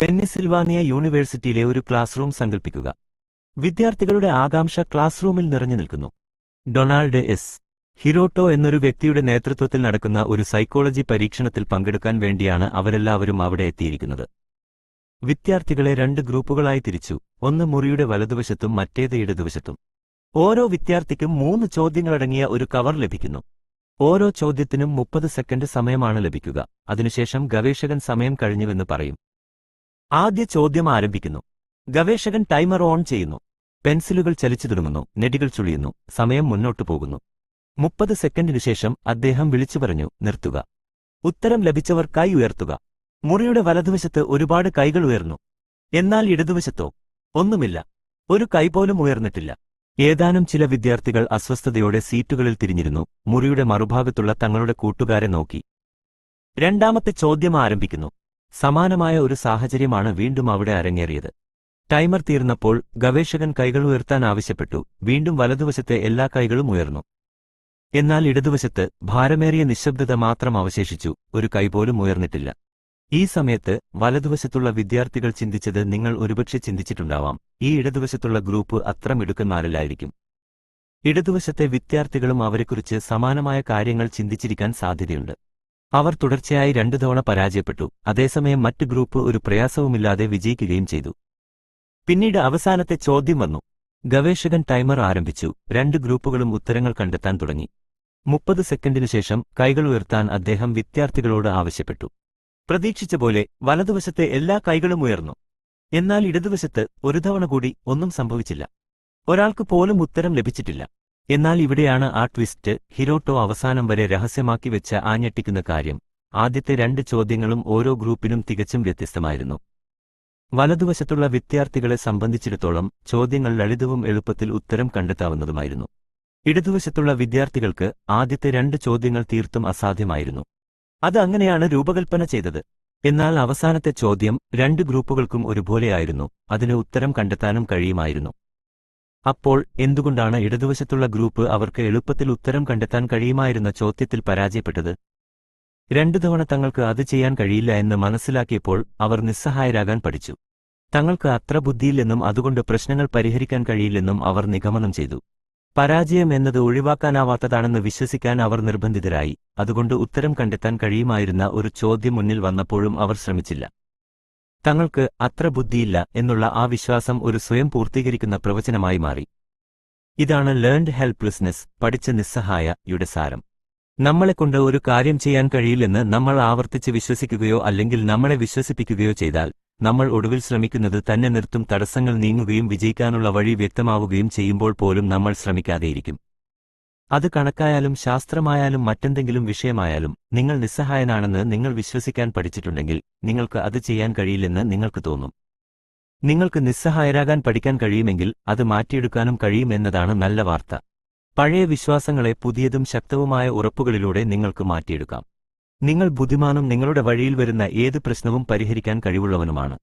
പെന്നിസിൽവാനിയ യൂണിവേഴ്സിറ്റിയിലെ ഒരു class room സങ്കൽപ്പിക്കുക. വിദ്യാർത്ഥികളുടെ ആകാംക്ഷ ക്ലാസ് റൂമിൽ നിറഞ്ഞു നിൽക്കുന്നു. Donald S. ഹിരോട്ടോ എന്നൊരു വ്യക്തിയുടെ നേതൃത്വത്തിൽ നടക്കുന്ന ഒരു സൈക്കോളജി പരീക്ഷണത്തിൽ പങ്കെടുക്കാൻ വേണ്ടിയാണ് അവരെല്ലാവരും അവിടെ എത്തിയിരിക്കുന്നത്. വിദ്യാർത്ഥികളെ രണ്ട് ഗ്രൂപ്പുകളായി തിരിച്ചു. ഒന്ന് മുറിയുടെ വലതുവശത്തും മറ്റേത് ഇടതുവശത്തും. ഓരോ വിദ്യാർത്ഥിക്കും മൂന്ന് ചോദ്യങ്ങളടങ്ങിയ ഒരു കവർ ലഭിക്കുന്നു. ഓരോ ചോദ്യത്തിനും മുപ്പത് സെക്കൻഡ് സമയമാണ് ലഭിക്കുക. അതിനുശേഷം ഗവേഷകൻ സമയം കഴിഞ്ഞുവെന്ന് പറയും. ആദ്യ ചോദ്യം ആരംഭിക്കുന്നു. ഗവേഷകൻ ടൈമർ ഓൺ ചെയ്യുന്നു. പെൻസിലുകൾ ചലിച്ചു തുടങ്ങുന്നു. നെടികൾ ചുളിയുന്നു. സമയം മുന്നോട്ടു പോകുന്നു. മുപ്പത് സെക്കൻഡിനു ശേഷം അദ്ദേഹം വിളിച്ചു പറഞ്ഞു നിർത്തുക. ഉത്തരം ലഭിച്ചവർക്കായി ഉയർത്തുക. മുറിയുടെ വലതുവശത്ത് ഒരുപാട് കൈകൾ ഉയർന്നു. എന്നാൽ ഇടതുവശത്തോ? ഒന്നുമില്ല. ഒരു കൈ പോലും ഉയർന്നിട്ടില്ല. ഏതാനും ചില വിദ്യാർത്ഥികൾ അസ്വസ്ഥതയോടെ സീറ്റുകളിൽ തിരിഞ്ഞിരുന്നു. മുറിയുടെ മറുഭാഗത്തുള്ള തങ്ങളുടെ കൂട്ടുകാരെ നോക്കി. രണ്ടാമത്തെ ചോദ്യം ആരംഭിക്കുന്നു. സമാനമായ ഒരു സാഹചര്യമാണ് വീണ്ടും അവിടെ അരങ്ങേറിയത്. ടൈമർ തീർന്നപ്പോൾ ഗവേഷകൻ കൈകൾ ഉയർത്താൻ ആവശ്യപ്പെട്ടു. വീണ്ടും വലതുവശത്തെ എല്ലാ കൈകളും ഉയർന്നു. എന്നാൽ ഇടതുവശത്ത് ഭാരമേറിയ നിശബ്ദത മാത്രം അവശേഷിച്ചു. ഒരു കൈ പോലും ഉയർന്നിട്ടില്ല. ഈ സമയത്ത് വലതുവശത്തുള്ള വിദ്യാർത്ഥികൾ ചിന്തിച്ചത് നിങ്ങൾ ഒരുപക്ഷെ ചിന്തിച്ചിട്ടുണ്ടാവാം. ഈ ഇടതുവശത്തുള്ള ഗ്രൂപ്പ് അത്ര മിടുക്കന്മാരിലായിരിക്കും ഇടതുവശത്തെ വിദ്യാർത്ഥികളും അവരെക്കുറിച്ച് സമാനമായ കാര്യങ്ങൾ ചിന്തിച്ചിരിക്കാൻ സാധ്യതയുണ്ട്. അവർ തുടർച്ചയായി രണ്ടു തവണ പരാജയപ്പെട്ടു. അതേസമയം മറ്റ് ഗ്രൂപ്പ് ഒരു പ്രയാസവുമില്ലാതെ വിജയിക്കുകയും ചെയ്തു. പിന്നീട് അവസാനത്തെ ചോദ്യം വന്നു. ഗവേഷകൻ ടൈമർ ആരംഭിച്ചു. രണ്ട് ഗ്രൂപ്പുകളും ഉത്തരങ്ങൾ കണ്ടെത്താൻ തുടങ്ങി. മുപ്പത് സെക്കൻഡിനു ശേഷം കൈകൾ ഉയർത്താൻ അദ്ദേഹം വിദ്യാർത്ഥികളോട് ആവശ്യപ്പെട്ടു. പ്രതീക്ഷിച്ച പോലെ വലതുവശത്തെ എല്ലാ കൈകളും ഉയർന്നു. എന്നാൽ ഇടതുവശത്ത് ഒരു തവണ കൂടി ഒന്നും സംഭവിച്ചില്ല. ഒരാൾക്ക് പോലും ഉത്തരം ലഭിച്ചിട്ടില്ല. എന്നാൽ ഇവിടെയാണ് ആ ട്വിസ്റ്റ് ഹിരോട്ടോ അവസാനം വരെ രഹസ്യമാക്കി വെച്ച ആഞ്ഞെട്ടിക്കുന്ന കാര്യം. ആദ്യത്തെ രണ്ട് ചോദ്യങ്ങളും ഓരോ ഗ്രൂപ്പിനും തികച്ചും വ്യത്യസ്തമായിരുന്നു. വലതുവശത്തുള്ള വിദ്യാർത്ഥികളെ സംബന്ധിച്ചിടത്തോളം ചോദ്യങ്ങൾ ലളിതവും എളുപ്പത്തിൽ ഉത്തരം കണ്ടെത്താവുന്നതുമായിരുന്നു. ഇടതുവശത്തുള്ള വിദ്യാർത്ഥികൾക്ക് ആദ്യത്തെ രണ്ട് ചോദ്യങ്ങൾ തീർത്തും അസാധ്യമായിരുന്നു. അത് അങ്ങനെയാണ് രൂപകൽപ്പന ചെയ്തത്. എന്നാൽ അവസാനത്തെ ചോദ്യം രണ്ട് ഗ്രൂപ്പുകൾക്കും ഒരുപോലെയായിരുന്നു. അതിന് ഉത്തരം കണ്ടെത്താനും കഴിയുമായിരുന്നു. അപ്പോൾ എന്തുകൊണ്ടാണ് ഇടതുവശത്തുള്ള ഗ്രൂപ്പ് അവർക്ക് എളുപ്പത്തിൽ ഉത്തരം കണ്ടെത്താൻ കഴിയുമായിരുന്ന ചോദ്യത്തിൽ പരാജയപ്പെട്ടത്? രണ്ടു തവണ തങ്ങൾക്ക് അത് ചെയ്യാൻ കഴിയില്ല എന്ന് മനസ്സിലാക്കിയപ്പോൾ അവർ നിസ്സഹായരാകാൻ പഠിച്ചു. തങ്ങൾക്ക് അത്ര ബുദ്ധിയില്ലെന്നും അതുകൊണ്ട് പ്രശ്നങ്ങൾ പരിഹരിക്കാൻ കഴിയില്ലെന്നും അവർ നിഗമനം ചെയ്തു. പരാജയം എന്നത് ഒഴിവാക്കാനാവാത്തതാണെന്ന് വിശ്വസിക്കാൻ അവർ നിർബന്ധിതരായി അതുകൊണ്ട് ഉത്തരം കണ്ടെത്താൻ കഴിയുമായിരുന്ന ഒരു ചോദ്യം മുന്നിൽ വന്നപ്പോഴും അവർ ശ്രമിച്ചില്ല. തങ്ങൾക്ക് അത്ര ബുദ്ധിയില്ല എന്നുള്ള ആ വിശ്വാസം ഒരു സ്വയം പൂർത്തീകരിക്കുന്ന പ്രവചനമായി മാറി. ഇതാണ് ലേൺഡ് ഹെൽപ്ലെസ്നെസ് പഠിച്ച നിസ്സഹായ യുടെ സാരം. നമ്മളെക്കൊണ്ട് ഒരു കാര്യം ചെയ്യാൻ കഴിയില്ലെന്ന് നമ്മൾ ആവർത്തിച്ച് വിശ്വസിക്കുകയോ അല്ലെങ്കിൽ നമ്മളെ വിശ്വസിപ്പിക്കുകയോ ചെയ്താൽ നമ്മൾ ഒടുവിൽ ശ്രമിക്കുന്നത് തന്നെ നിർത്തും തടസ്സങ്ങൾ നീങ്ങുകയും വിജയിക്കാനുള്ള വഴി വ്യക്തമാവുകയും ചെയ്യുമ്പോൾ പോലും നമ്മൾ ശ്രമിക്കാതെയിരിക്കും. അത് കണക്കായാലും ശാസ്ത്രമായാലും മറ്റെന്തെങ്കിലും വിഷയമായാലും നിങ്ങൾ നിസ്സഹായനാണെന്ന് നിങ്ങൾ വിശ്വസിക്കാൻ പഠിച്ചിട്ടുണ്ടെങ്കിൽ നിങ്ങൾക്ക് അത് ചെയ്യാൻ കഴിയില്ലെന്ന് നിങ്ങൾക്ക് തോന്നും. നിങ്ങൾക്ക് നിസ്സഹായരാകാൻ പഠിക്കാൻ കഴിയുമെങ്കിൽ അത് മാറ്റിയെടുക്കാനും കഴിയുമെന്നതാണ് നല്ല വാർത്ത. പഴയ വിശ്വാസങ്ങളെ പുതിയതും ശക്തവുമായ ഉറപ്പുകളിലൂടെ നിങ്ങൾക്ക് മാറ്റിയെടുക്കാം. നിങ്ങൾ ബുദ്ധിമാനും നിങ്ങളുടെ വഴിയിൽ വരുന്ന ഏത് പ്രശ്നവും പരിഹരിക്കാൻ കഴിവുള്ളവനുമാണ്.